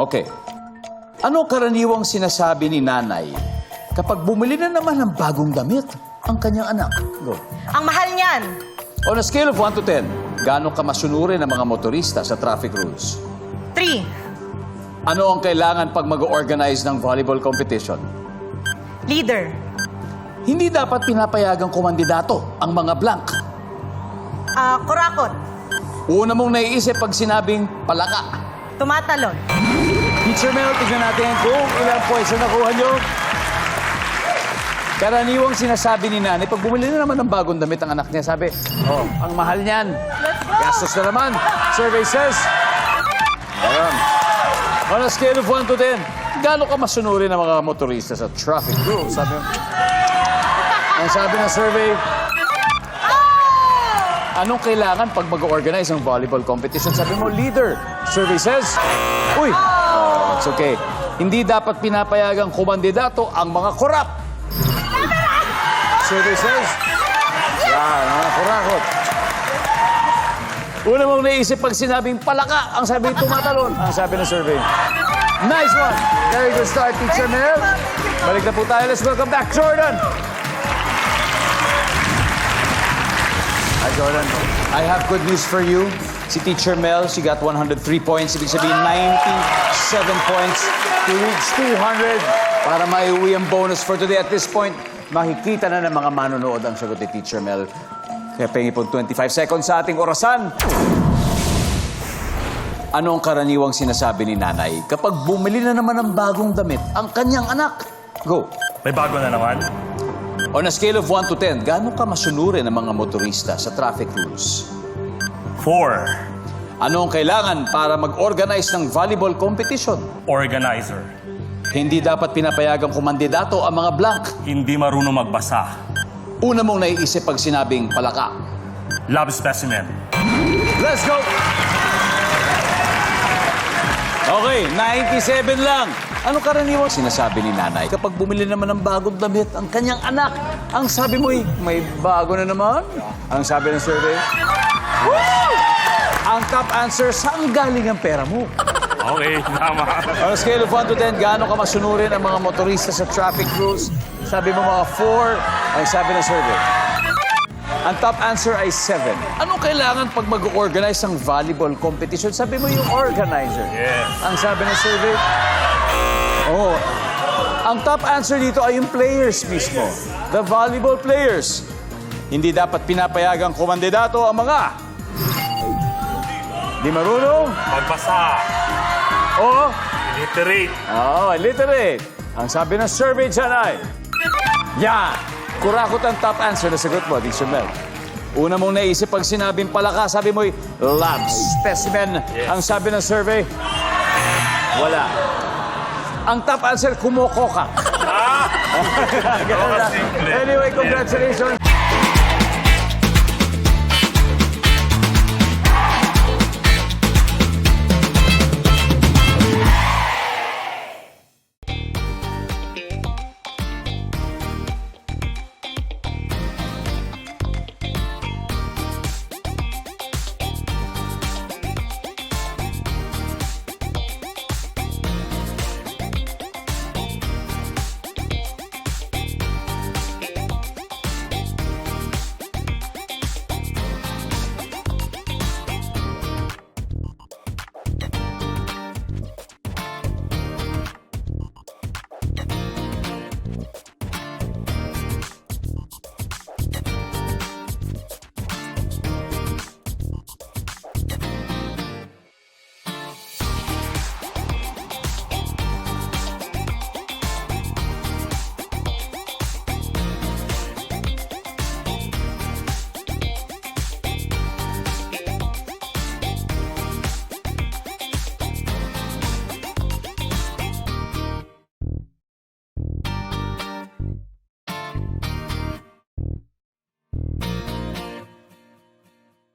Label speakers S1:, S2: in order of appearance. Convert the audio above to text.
S1: Okay. Ano karaniwang sinasabi ni nanay kapag bumili na naman ng bagong damit ang kanyang anak? Go.
S2: Ang mahal niyan.
S1: On a scale of 1 to 10, gaano ka masunurin ng mga motorista sa traffic rules?
S2: Three.
S1: Ano ang kailangan pag mag-organize ng volleyball competition?
S2: Leader.
S1: Hindi dapat pinapayagang kumandidato ang mga blank.
S2: Ah, kurakot.
S1: Una mong naiisip pag sinabing palaka.
S2: Tumatalon.
S1: Teacher Mel, tignan natin kung ilang points na nakuha nyo. Karaniwang sinasabi ni nanay, pag bumili na naman ng bagong damit ang anak niya, sabi, oh, ang mahal niyan. Gastos na naman. Survey says, Ayan. On a scale of 1 to 10, gaano ka masunurin ng mga motorista sa traffic rules? Sabi, ang sabi ng survey, anong kailangan pag mag-organize ng volleyball competition? Sabi mo, leader. Survey says, uy, it's okay. Hindi dapat pinapayagang kumandidato ang mga korap. Says, yan, mga kurakot. Una mong naisip pag sinabing palaka, ang sabi tumatalon. Ang sabi ng survey. Nice one! Very good start, Teacher Mel. Balik na po tayo. Let's welcome back Jordan. Hi, Jordan. I have good news for you. Si Teacher Mel, she got 103 points. Ibig sabihin, 97 points to reach 200 para maiuwi ang bonus for today. At this point, makikita na ng mga manonood ang sagot ni Teacher Mel. Kaya pengi po 25 seconds sa ating orasan. Ano ang karaniwang sinasabi ni nanay kapag bumili na naman ng bagong damit ang kanyang anak? Go.
S3: May bago na naman.
S1: On a scale of 1 to 10, gaano ka masunurin ng mga motorista sa traffic rules?
S3: Four.
S1: Ano ang kailangan para mag-organize ng volleyball competition?
S3: Organizer.
S1: Hindi dapat pinapayagang kumandidato ang mga blank.
S3: Hindi marunong magbasa.
S1: Una mong naiisip pag sinabing palaka.
S3: Lab specimen.
S1: Let's go! Okay, 97 lang. Ano karaniwang sinasabi ni nanay kapag bumili naman ng bagong damit ang kanyang anak? Ang sabi mo may bago na naman. Ang sabi ng survey, Woo! Ang top answer, saan galing ang pera mo?
S3: Okay, tama.
S1: On a scale of 1 to 10, gaano ka masunurin ang mga motorista sa traffic rules? Sabi mo mga 4, ang sabi ng survey. Ang top answer ay 7. Anong kailangan pag mag-organize ng volleyball competition? Sabi mo yung organizer.
S3: Yes.
S1: Ang sabi ng survey, Oo. Ang top answer dito ay yung players mismo. The volleyball players. Hindi dapat pinapayagang kumandidato ang mga di marunong
S3: Magbasa.
S1: o
S3: Illiterate.
S1: Oo, oh, literate. Ang sabi ng survey dyan ay, yan. Kurakot ang top answer na sagot mo, Teacher Mel. Una mong naisip pag sinabing palaka, sabi mo'y lab specimen.
S3: Yes.
S1: Ang sabi ng survey, wala. Ang top answer, kumokoka.
S3: Ah!
S1: Anyway, congratulations.